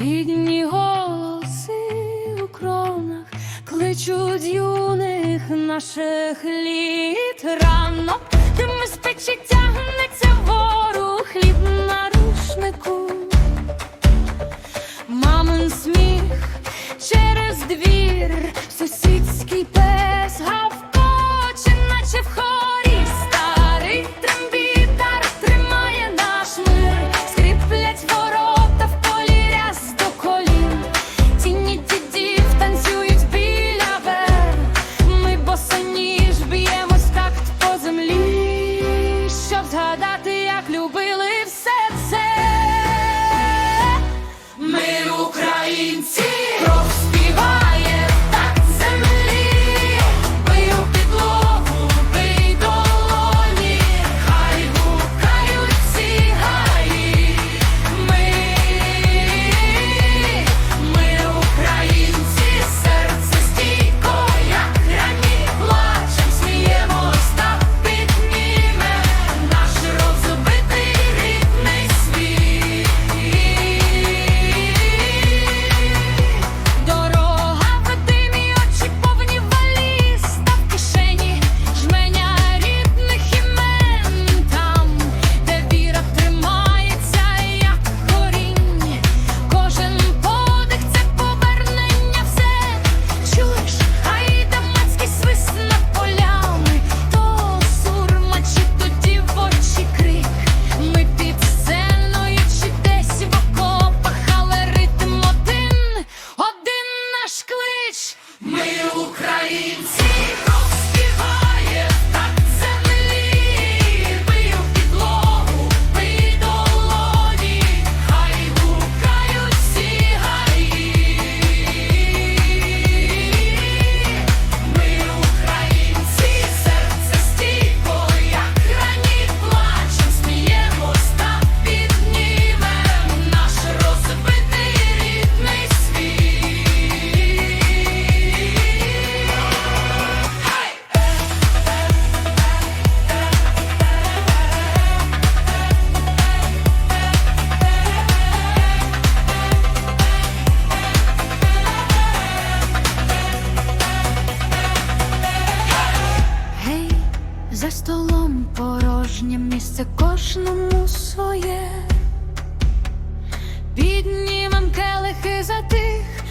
Рідні голоси у кронах кличуть юних наших літ рано, дими з печі тягнеться вору хліб на рушнику, мамин сміх через двір, сусідський. українці. порожнє місце кожному своє, піднімем келихи за тих.